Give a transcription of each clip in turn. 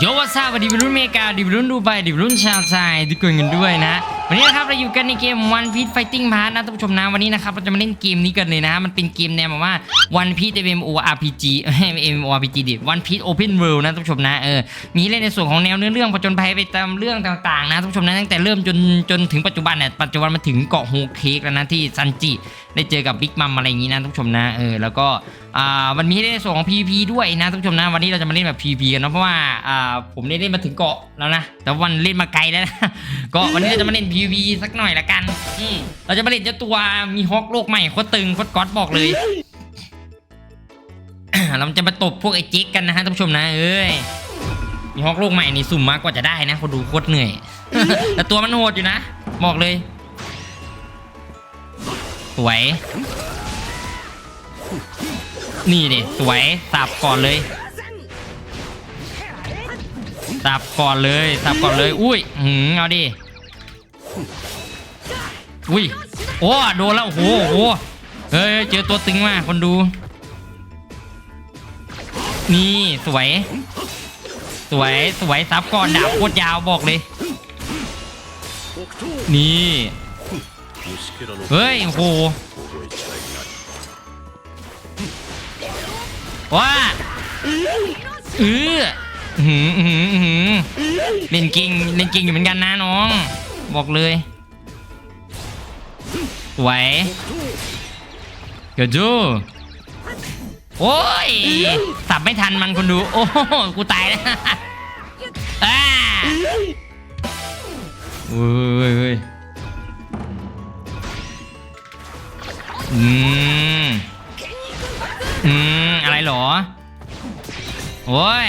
โยวาซาวัสดีวัยรุ่นเมกาดิวัยรุ่นดูไบดิวัยรุ่นชาวไทยทุกคนกันด้วยนะ วันนี้นะครับเราอยู่กันในเกม One Piece Fighting Pass นะท่านผู้ชมนะวันนี้นะครับเราจะมาเล่นเกมนี้กันเลยนะ มันเป็นเกมแนวแบบว่า One Piece MMORPG MMORPG ดิ One Piece Open World นะท่านผู้ชมนะเออมีเล่นในส่วนของแนวเนื้อเรื่องผจญภัยไปตามเรื่องต่างๆนะท่านผู้ชมนะตั้งแต่เริ่มจนจนถึงปัจจุบันเนี่ยปัจจุบันมาถึงเกาะโฮเค้กแล้วนะที่ซันจิได้เจอกับบิ๊กมัมอะไรอย่างนี้นะท่านผู้ชมนะเออแล้วก็ อ่ามันมีให้เล่นในส่วนของ PVP ด้วยนะท่านผู้ชมนะวันนี้เราจะมาเล่นแบบ PVP กันเนาะเพราะว่าอ่าผมได้เล่นมาถึงเกาะแล้วนะแต่วันเล่นมาไกลแล้วนะ ก็วันนี้เราจะมาเล่น PVP สักหน่อยละกันอืมเราจะมาเล่นเจ้าตัวมีฮอกโลกใหม่โคตรตึงโคตรก๊อตบอกเลย เราจะมาตบพวกไอ้เจ๊กกันนะฮะท่านผู้ชมนะเอ้ยมีฮอกโลกใหม่นี่สุ่มมากกว่าจะได้นะคนดูโคตรเหนื่อย แต่ตัวมันโหดอยู่นะบอกเลยสวย นี่ดิสวยสับก่อนเลยสับก่อนเลยสับก่อนเลย อุ้ยหืมเอาดิอุ้ยโอ้โดนแล้วโอ้โหโอ้โหเฮ้ยเจอตัวตึงมากคนดู นี่สวย สวยสวยซับก่อนดาบโคตรยาวบอกเลย นี่ เฮ้ยโอ้โห ว่าเออหืมหืมหืมเล่นก่งเล่นก่งอยู่เหมือนกันนะน้อง บอกเลยสวเกิดจูโอ้ยสับไม่ทันมันคนดู โอ้โหกูตายแล้วอ่าเว้ยเว้ยเว้ยอืม อืม อะไรเหรอ โอ้ย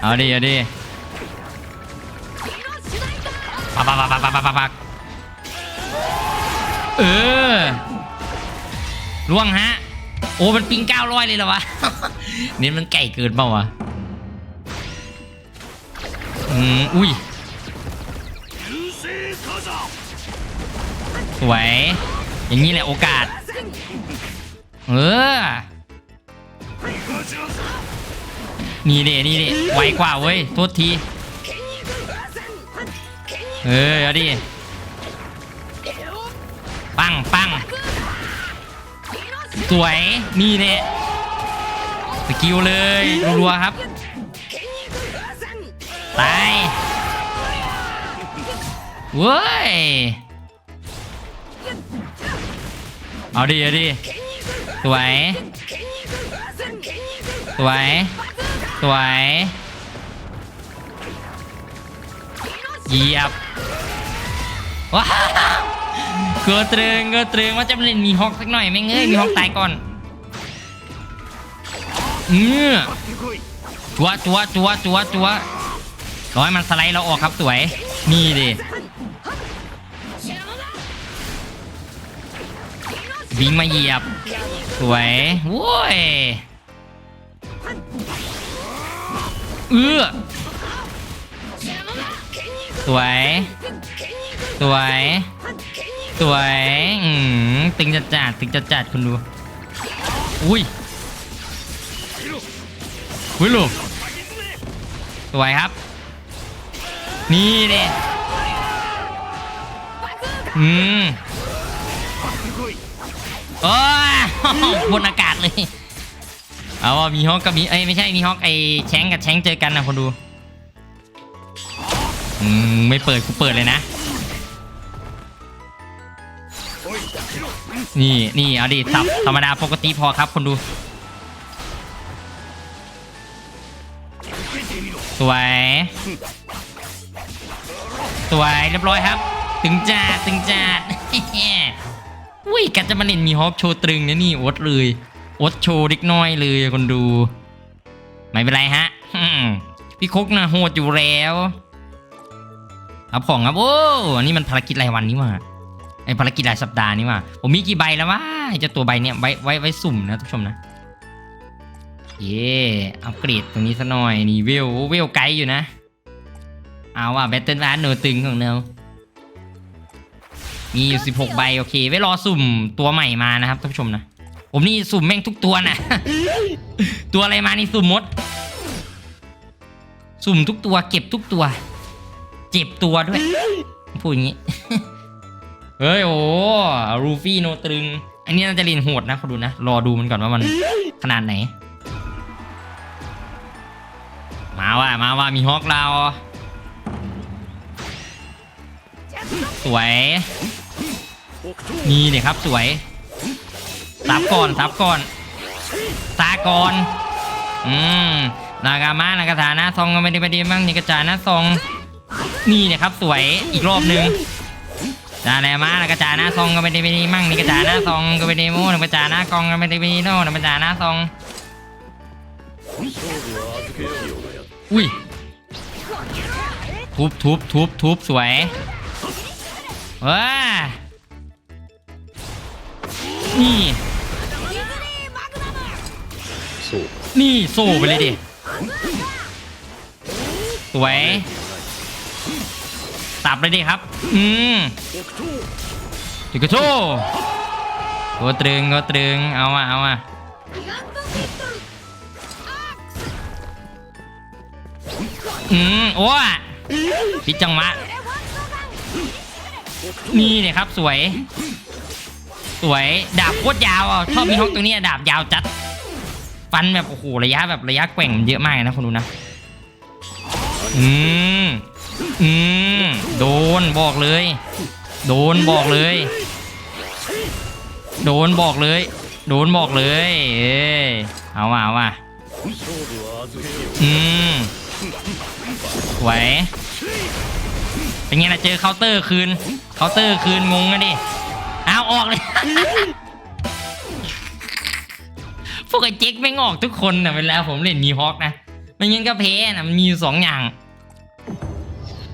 เอาดิเอาดิปักปักปักปักปักปักปักเออล่วงฮะ โอ้มันปิงเก้าร้อยเลยเหรอวะเน้นมันไก่เกินเปล่าวะอืมอุ้ยสวย อย่างนี้แหละโอกาส เออ นี่เดนี่เดไวกว่าเว้ยโทษทีเออเอาดิปังปังสวยนี่เนี่ยสกิลเลยรัวๆครับตายเว้ยเอาดิเอาดิสวยสวย สวยเหยียบว้าวเกิดเตรึงเกิดเตรึงว่าจะเล่นมีฮอกสักหน่อยไม่งเงยมีฮอกตายก่อนเงื้อจัวจัวจัวจัวจัวร้อยมันสไลด์เราออกครับสวย นี่ดิวิ่งมาเหยียบ สวยโว้ย เอื้อสวย สวย สวย อืมตึงจัดจัดตึงจัดจัดคุณดู อุ้ยอุ้ยลูกสวยครับ นี่เด้อืมโอ้ยบนอากาศเลย เอาว่ามีฮอกกับมีเอ้ยไม่ใช่มีฮอกไอแชงกับแชงเจอกันนะคนดูอืมไม่เปิดกูเปิดเลยนะ นี่นี่เอาดิสับธรรมดาปกติพอครับคนดูสวยสวยเรียบร้อยครับตึงจัดตึงจัดอุ้ยกัดจะมาเล่นมีฮอกโชว์ตรึงนะนี่อดเลย อดโชว์เล็กน้อยเลยคนดู ไม่เป็นไรฮะพี่คุกนะโหดอยู่แล้วเอาของครับโอ้อันนี้มันภารกิจรายวันนี่ว่าไอภารกิจรายสัปดาห์นี่ว่าผมมีกี่ใบแล้ววะไอจ้าตัวใบเนี่ยไว้ไว้ไว้สุ่มนะทุกชมนะเย่อัปเกรดตรงนี้ซะหน่อยนี่เวลเวลไกลอยู่นะ เอาว่ะแบตเทิลร้านโนตึงของเรามีอยู่ 16 ใบโอเค ไว้รอสุ่มตัวใหม่มานะครับท่านผู้ชมนะ ผมนี่สุ่มแม่งทุกตัวนะตัวอะไรมานี่สุ่มหมด สุ่มทุกตัว เก็บทุกตัว เจ็บตัวด้วยพูดอย่างนี้ เฮ้ยโอ้รูฟี่โนตรึง อันนี้น่าจะเรียนโหดนะเขาดูนะ รอดูมันก่อนว่ามันขนาดไหน มาว่า มาว่ามีฮอกเราสวย นี่เนี่ยครับสวย ซับก่อนซับก่อนตาก่อนอืมนากามานาคาถานะซองก็ไม่ได้ไม่ด้มั่งนี่กระจานะซองนี่เนี่ยครับสวยอีกรอบหนึ่งจาแนมานะกระจานะซองก็ไม่ได้ไม่ด้มั่งนี่กระจานะซองก็ไม่ได้โม่นะกระจานะกองก็ไม่ได้ไม่ด้โน่นะกระจานะซองอุ้ยทุบทุบทุบทุบสวยว้านี่ นี่โซ่ไปเลยดิสวยสับเลยดิครับ อืมจิกโชตัวตรึงตัวตรึง เอาอะเอาอะอืมโอ้พิจังหวะนี่เนี่ยครับสวย สวย ดาบโคตรยาวอะชอบมีฮอกตรงนี้ดาบยาวจัด ฟันแบบโอ้โหระยะแบบระยะแกว่งมันเยอะมากนะคุณดูนะอืมอืมโดนบอกเลย โดนบอกเลย โดนบอกเลย โดนบอกเลยเออเอาว่ะเอาว่ะอืมไหวเป็นไงนะเจอเคาน์เตอร์คืนเคาน์เตอร์คืนงงกัดิเอาออกเลย พวกไอ้เจ๊กไม่งอกทุกคนนะเวลาผมเล่นมีฮอคนะไม่งั้นก็แพ้นะมันมีอยู่สองอย่าง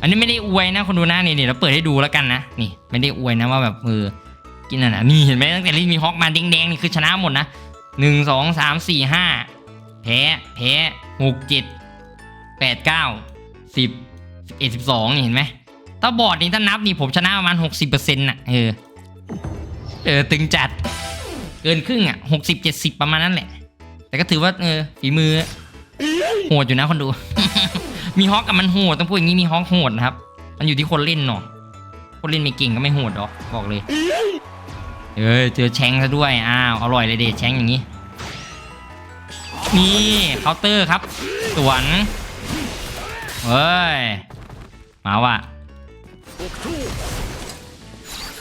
อันนี้ไม่ได้อวยนะคนดูหนะนี่นี่เราเปิดให้ดูแล้วกันนะนี่ ไม่ได้อวยนะว่าแบบเออกินอะนะนี่เห็นไหมตั้งแต่เล่นมีฮอคมาแดงๆนี่คือชนะหมดนะหนึ่งสองสามสี่ห้าแพ้แพ้หกเจ็ดแปดเก้าสิบสิบเอ็ดสิบสองนี่เห็นไหมถ้าบอร์ดนี่ถ้านับนี่ผมชนะประมาณหกสิบเปอร์เซ็นต์น่ะเออเออตึงจัด เกินครึ่งอะหกสิบเจ็ดสิบประมาณนั้นแหละ แต่ก็ถือว่าเออฝีมือโหดอยู่นะคนดู มีฮอกกับมันโหดต้องพูดอย่างนี้มีฮอกโหดนะครับ มันอยู่ที่คนเล่นเนาะคนเล่นไม่เก่งก็ไม่โหดหรอกบอกเลยเออเจอแชงซะด้วยอ้าวอร่อยเลยเดชแชงอย่างนี้นี่เคาน์เตอร์ครับสวนเฮ้ยมาว่ะ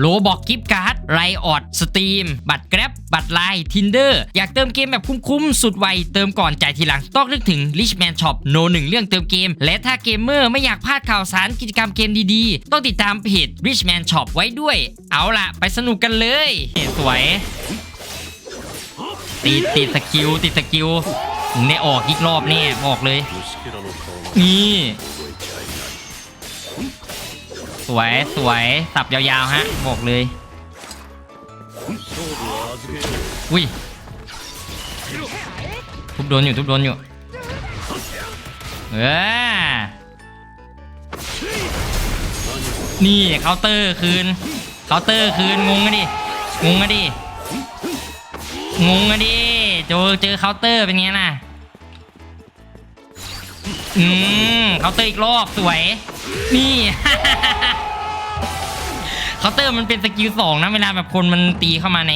โลบอกกิฟต์การ์ดไรออดสตรีมบัตรแกร็บบัตรไลน์ทินเดอร์อยากเติมเกมแบบคุ้มๆ สุดไว เติมก่อนจ่ายทีหลัง ต้องนึกถึง Richman Shop โนหนึ่งเรื่องเติมเกม และถ้าเกมเมอร์ไม่อยากพลาดข่าวสารกิจกรรมเกมดีๆ ต้องติดตามเพจ Richman Shop ไว้ด้วย เอาล่ะ ไปสนุกกันเลยสวยตีติดสกิลติดสกิลเนี่ยออกอีกรอบเนี่ยบอกเลย นี่ สวยสวยสับยาวๆฮะบอกเลยอุ้ยทุบโดนอยู่ทุบโดนอยู่เออนี่เคาน์เตอร์คืนเคาน์เตอร์คืนงงอะดิงงอะดิงงอะดิเจอเจอเคาน์เตอร์เป็นไงล่ะ อืมเคาน์เตอร์อีกรอบสวย นี่ เคาน์เตอร์มันเป็นสกิลสองนะเวลาแบบคนมันตีเข้ามาใน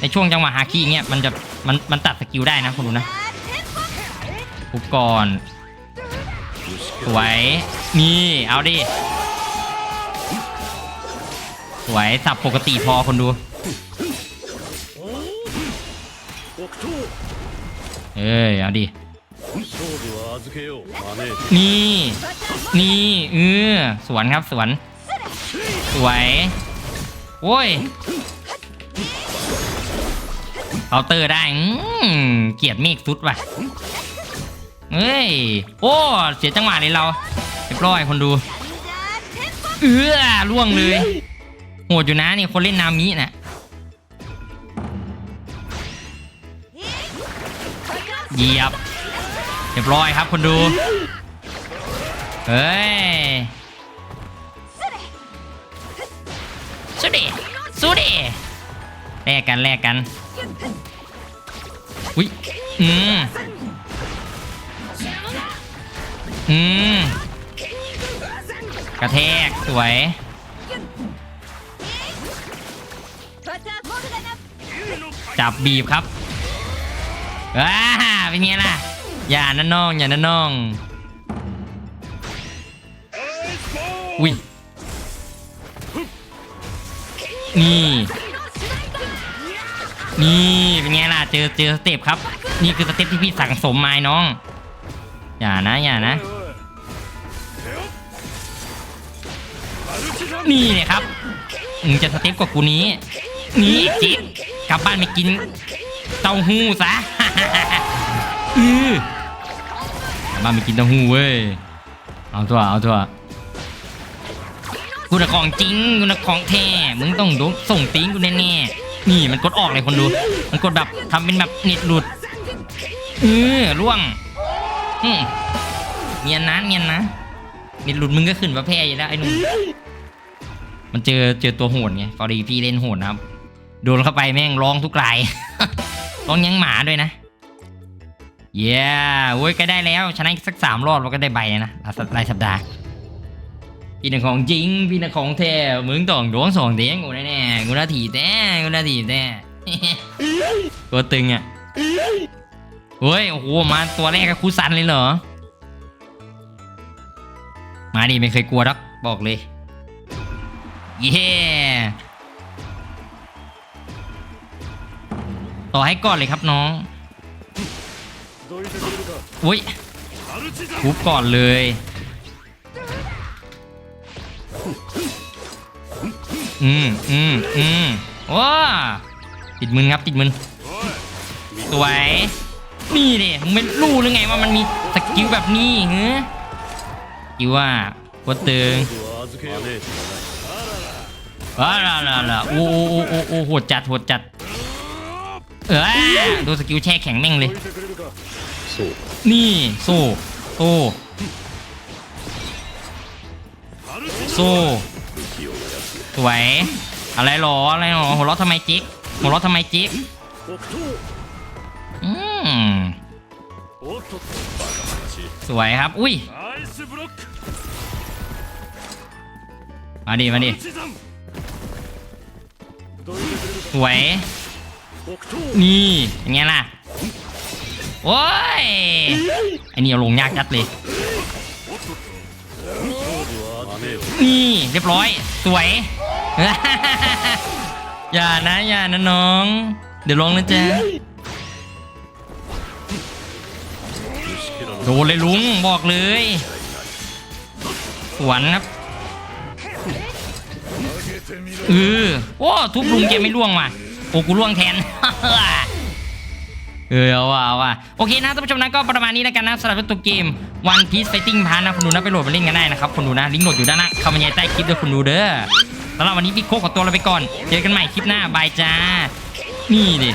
ในช่วงจังหวะฮาคิเงี้ยมันจะมันมันตัดสกิลได้นะคุณดูนะทุบก่อนสวยนี่เอาดิสวยสับปกติพอคนดูเอ้ยเอาดิ นี่ นี่เออสวนครับสวน สวยโว้ยเอาเตอร์ได้เกียดเมฆสุดว่ะเอ้ย โอ้ เสียจังหวะเลยเราเรียบร้อยคนดู เอือล่วงเลย โหดอยู่นะนี่คนเล่นนามิน่ะ เหยียบ เรียบร้อยครับคนดู เฮ้ยสู้ดิสู้ดิแลกกันแลกกัน อุ้ย อืม อืม กระแทก สวย จับบีบครับว้าเป็นไงล่ะ อย่านะน้อง อย่านะน้องอุ้ยนี่ นี่เป็นไงล่ะ เจอเจอสเต็ปครับ นี่คือสเต็ปที่พี่สั่งสมมาไอ้น้อง อย่านะ อย่านะ นี่เนี่ยครับมึงจะสเต็ปกว่ากูนี้ นี่จิ๊บกลับบ้านไปกิน เต้าหู้ซะ อือกลับบ้านไปกินเต้าหู้เว้ย เอาตัวเอาตัวกูน่ะของจริงกูน่ะของแท้ มึงต้องโดนส่งติ้งกูแน่ๆนี่มันกดออกเลยคนดู มันกดแบบทำเป็นแบบเน็ตหลุดเออล่วงอืมเนียนนะเนียนนะเน็ตหลุดมึงก็ขึ้นมาแพ้อยู่แล้วไอ้หนุ่มมันเจอเจอตัวโหดไงพอดีพี่เล่นโหดนะครับ โดนเข้าไปแม่งร้องทุกราย ร้องยังหมาด้วยนะ เย้เว้ยก็ได้แล้วชนะอีกสักสามรอบเราก็ได้ใบนะรายสัปดาห์พี่นักของจริงพี่นักของแท้มึงต้องดวงสองเด้งกูแน่แน่กูน่าถีแต่กูน่าถีแต่ตัวตึงอะเฮ้ยโอ้โหมาตัวแรกก็คูซันเลยเหรอ มาดิไม่เคยกลัวดักบอกเลย เย่ต่อให้ก่อนเลยครับน้อง อุ้ยทุบก่อนเลย อืมอืมอืมว้าติดมือครับติดมือสวยนี่ดิมึงป็นรู้หรือไงว่ามันมีสกิลแบบนี้เฮ้ยกิว่าวัดตึงว้าละละโอ้โอ้โอ้โหดจัดโหดจัด เออดูสกิลแช่แข็งแม่งเลย สู้นี่สู้สู้สู้สวยอะไรหรออะไรหรอหัวเราทำไมจิ๊กหัวเราทำไมจิ๊กอืมสวยครับ อุ้ยมาดิมาดิสวย นี่อย่างเงี้ยล่ะโอ้ยไอ้นี่เอาลงยากจัดเลย นี่เรียบร้อย สวย อย่านะอย่านะน้อง เดี๋ยวลงนะจ๊ะโดนเลยลุงบอกเลยสวนครับเออโอ้ทุบลุงแกไม่ล่วงว่ะโอ้กูล่วงแทน เออว่ะเอาว่ะโอเคนะท่านผู้ชมนะก็ประมาณนี้แล้วกันนะสำหรับตัวเกม One Piece Fighting Pass นะคุณดูนะไปโหลดมาเล่นกันได้นะครับคุณดูนะลิงก์โหลดอยู่ด้านล่างเข้ามาในใต้คลิปด้วยคุณดูเด้อสำหรับวันนี้พี่โคกขอตัวเราไปก่อน เจอกันใหม่คลิปหน้าบายจ้า นี่ดิเฮ้ย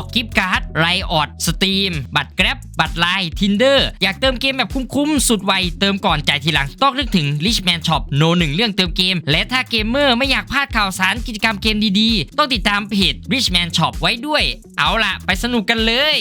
กกิฟต์การ์ดไรออดสตรีมบัตรแกร็บบัตรไลน์ทินเดอร์อยากเติมเกมแบบคุ้มๆ สุดไว เติมก่อนจ่ายทีหลัง ต้องนึกถึง Richman Shop โนหนึ่งเรื่องเติมเกม และถ้าเกมเมอร์ไม่อยากพลาดข่าวสารกิจกรรมเกมดีๆ ต้องติดตามเพจ Richman Shop ไว้ด้วย เอาล่ะ ไปสนุกกันเลย